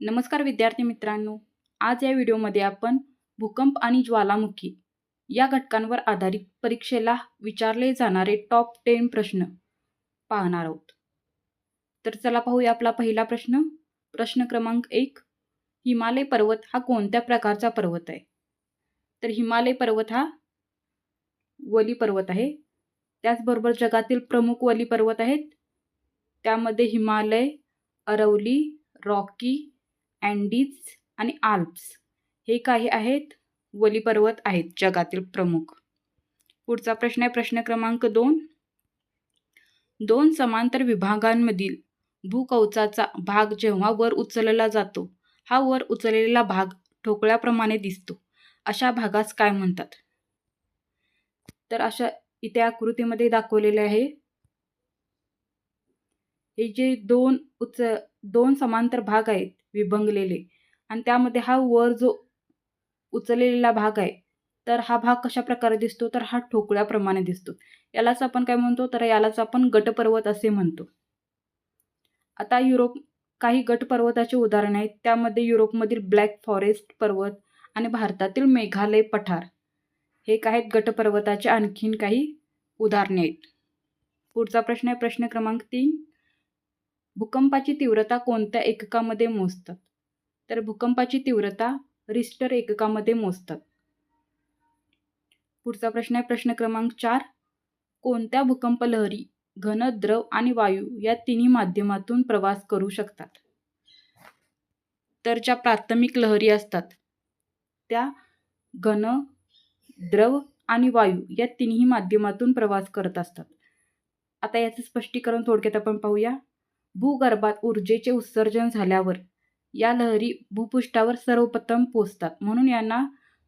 नमस्कार विद्यार्थी मित्रांनो आज या व्हिडिओमध्ये आपण भूकंप आणि ज्वालामुखी या घटकांवर आधारित परीक्षेला विचारले जाणारे टॉप टेन प्रश्न पाहणार आहोत. तर चला पाहूया आपला पहिला प्रश्न. प्रश्न क्रमांक एक हिमालय पर्वत हा कोणत्या प्रकारचा पर्वत आहे? तर हिमालय पर्वत हा वली पर्वत आहे. त्याचबरोबर जगातील प्रमुख वली पर्वत आहेत. त्यामध्ये हिमालय अरवली रॉकी अँडीज आणि आल्प्स हे काही आहेत? वली पर्वत आहेत जगातील प्रमुख. पुढचा प्रश्न आहे प्रश्न क्रमांक दोन. दोन समांतर विभागांमधील भूकवचाचा भाग जेव्हा वर उचलला जातो हा वर उचललेला भाग ठोकळ्याप्रमाणे दिसतो. अशा भागास काय म्हणतात? तर अशा इथे आकृतीमध्ये दाखवलेले आहे. हे जे दोन उच दोन समांतर भाग आहेत विभंगलेले. आणि त्यामध्ये हा वर जो उचललेला भाग आहे तर हा भाग कशा प्रकारे दिसतो? तर हा ठोकळ्याप्रमाणे दिसतो. यालाच आपण काय म्हणतो? तर यालाच आपण गटपर्वत असे म्हणतो. आता युरोप काही गटपर्वताचे उदाहरण आहेत. त्यामध्ये युरोपमधील ब्लॅक फॉरेस्ट पर्वत आणि भारतातील मेघालय पठार. हे काही गटपर्वताचे आणखीन काही उदाहरणे आहेत. पुढचा प्रश्न आहे प्रश्न क्रमांक तीन. भूकंपाची तीव्रता कोणत्या एककामध्ये मोजतात? तर भूकंपाची तीव्रता रिस्टर एककामध्ये मोजतात. पुढचा प्रश्न आहे प्रश्न क्रमांक चार. कोणत्या भूकंप लहरी घन द्रव आणि वायू या तिन्ही माध्यमातून प्रवास करू शकतात? तर ज्या प्राथमिक लहरी असतात त्या घन द्रव आणि वायू या तिन्ही माध्यमातून प्रवास करत असतात. आता याचं स्पष्टीकरण थोडक्यात आपण पाहूया. भूगर्भात ऊर्जेचे उत्सर्जन झाल्यावर या लहरी भूपृष्ठावर सर्वप्रथम पोचतात म्हणून यांना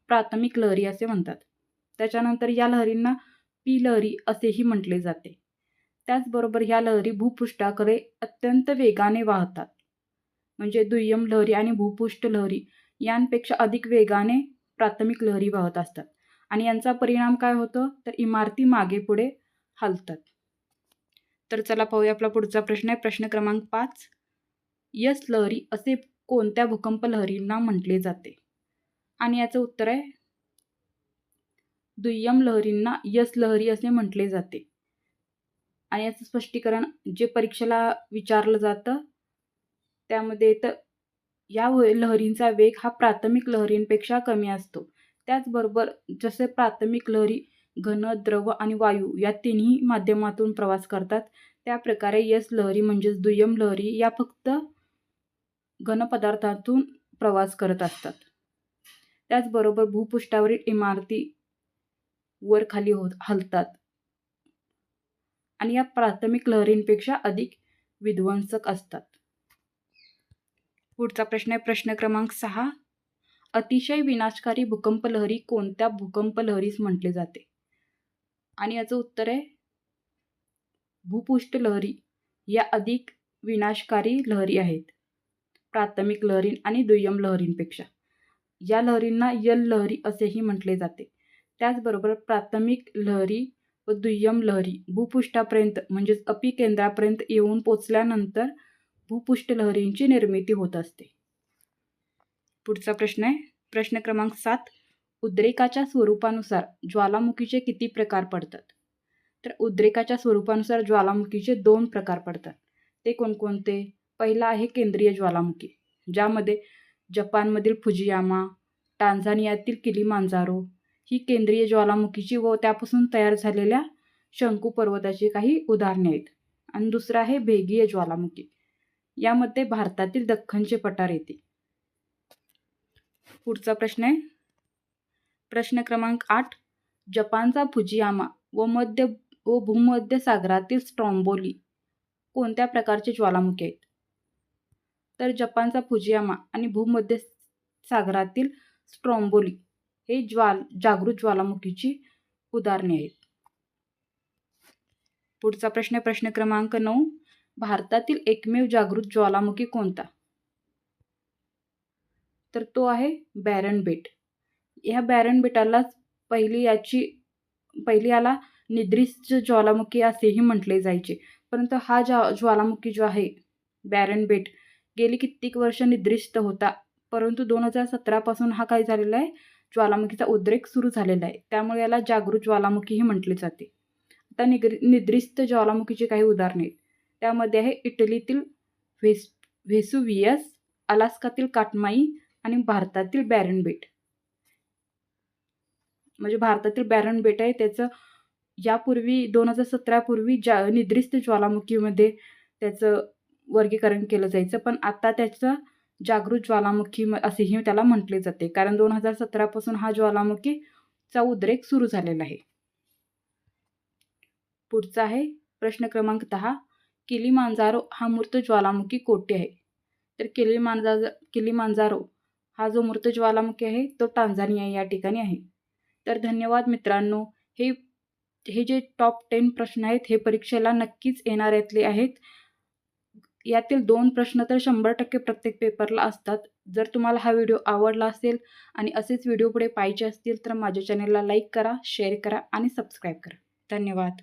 प्राथमिक लहरी असे म्हणतात. त्याच्यानंतर या लहरींना पी लहरी असेही म्हटले जाते. त्याचबरोबर ह्या लहरी भूपृष्ठाकडे अत्यंत वेगाने वाहतात. म्हणजे दुय्यम लहरी आणि भूपृष्ठ लहरी यांपेक्षा अधिक वेगाने प्राथमिक लहरी वाहत असतात. आणि यांचा परिणाम काय होतो? तर इमारती मागे पुढे हलतात. तर चला पाहूया आपला पुढचा प्रश्न आहे. प्रश्न क्रमांक पाच. यस लहरी असे कोणत्या भूकंप लहरींना म्हटले जाते? आणि याचं उत्तर आहे दुय्यम लहरींना यस लहरी असे म्हटले जाते. आणि याचं स्पष्टीकरण जे परीक्षेला विचारलं जातं त्यामध्ये तर या लहरींचा वेग हा प्राथमिक लहरींपेक्षा कमी असतो. त्याचबरोबर जसे प्राथमिक लहरी घन द्रव आणि वायू या तिन्ही माध्यमातून प्रवास करतात. त्या प्रकारे यस लहरी म्हणजेच दुय्यम लहरी या फक्त घनपदार्थातून प्रवास करत असतात. त्याचबरोबर भूपृष्ठावरील इमारती वर खाली होत हलतात. आणि या प्राथमिक लहरींपेक्षा अधिक विध्वंसक असतात. पुढचा प्रश्न आहे प्रश्न क्रमांक सहा. अतिशय विनाशकारी भूकंप लहरी कोणत्या भूकंप लहरीस म्हटले जाते? आणि याचं उत्तर आहे भूपुष्ट लहरी. या अधिक विनाशकारी लहरी आहेत. प्राथमिक लहरी आणि दुय्यम लहरींपेक्षा. या लहरींना यल लहरी असेही म्हटले जाते. त्याचबरोबर प्राथमिक लहरी व दुय्यम लहरी भूपृष्ठापर्यंत म्हणजेच अपिकेंद्रापर्यंत येऊन पोचल्यानंतर भूपुष्ट लहरींची निर्मिती होत असते. पुढचा प्रश्न आहे प्रश्न क्रमांक सात. उद्रेकाच्या स्वरूपानुसार ज्वालामुखीचे किती प्रकार पडतात? तर उद्रेकाच्या स्वरूपानुसार ज्वालामुखीचे दोन प्रकार पडतात. ते कोणकोणते? पहिला आहे केंद्रीय ज्वालामुखी ज्यामध्ये जपानमधील फुजियामा टांझानियातील किलीमांजारो ही केंद्रीय ज्वालामुखीची व त्यापासून तयार झालेल्या शंकू पर्वताची काही उदाहरणे आहेत. आणि दुसरं आहे भेगीय ज्वालामुखी यामध्ये भारतातील दख्खनचे पठार येते. पुढचा प्रश्न आहे. प्रश्न क्रमांक आठ जपानचा फुजियामा व मध्य व भूमध्य सागरातील स्ट्रॉम्बोली कोणत्या प्रकारचे ज्वालामुखी आहेत? तर जपानचा फुजियामा आणि भूमध्य सागरातील स्ट्रॉम्बोली हे ज्वाल जागृत ज्वालामुखीची उदाहरणे आहेत. पुढचा प्रश्न प्रश्न क्रमांक नऊ भारतातील एकमेव जागृत ज्वालामुखी कोणता? तर तो आहे बॅरन बेट. ह्या बॅरन बेटालाच पहिली याची पहिली याला निद्रिस्त ज्वालामुखी असेही म्हटले जायचे. परंतु हा ज्वा ज्वालामुखी जो आहे बॅरन बेट गेली कित्येक वर्ष निद्रिस्त होता. परंतु दोन हजार सतरापासून हा काय झालेला आहे? ज्वालामुखीचा उद्रेक सुरू झालेला आहे. त्यामुळे याला जागृत ज्वालामुखीही म्हटले जाते. आता निग्र निद्रिस्त ज्वालामुखीची काही उदाहरणे आहेत. त्यामध्ये आहे इटलीतील व्हेस व्हेसुवियस अलास्कातील काटमाई आणि भारतातील बॅरन बेट. म्हणजे भारतातील बॅरन बेट आहे. त्याचं यापूर्वी दोन हजार सतरापूर्वी जा निद्रिस्त ज्वालामुखीमध्ये त्याचं वर्गीकरण केलं जायचं. पण आता त्याचं जागृत ज्वालामुखी म असेही त्याला म्हटले जाते. कारण दोन हजार सतरापासून हा ज्वालामुखीचा उद्रेक सुरू झालेला आहे. पुढचा आहे प्रश्न क्रमांक दहा. किलीमांजारो हा मूर्त ज्वालामुखी कोठे आहे. तर किलीमांजा किलीमांजारो हा जो मूर्त ज्वालामुखी आहे तो टांझानिया या ठिकाणी आहे. तर धन्यवाद मित्रांनो. हे हे जे टॉप टेन प्रश्न आहेत हे परीक्षेला नक्कीच येणाऱ्यातले आहेत. यातील दोन प्रश्न तर शंभर टक्के प्रत्येक पेपरला असतात. जर तुम्हाला हा व्हिडिओ आवडला असेल आणि असेच व्हिडिओ पुढे पाहिजे असतील तर माझ्या चॅनलला लाईक करा शेअर करा आणि सबस्क्राईब करा. धन्यवाद.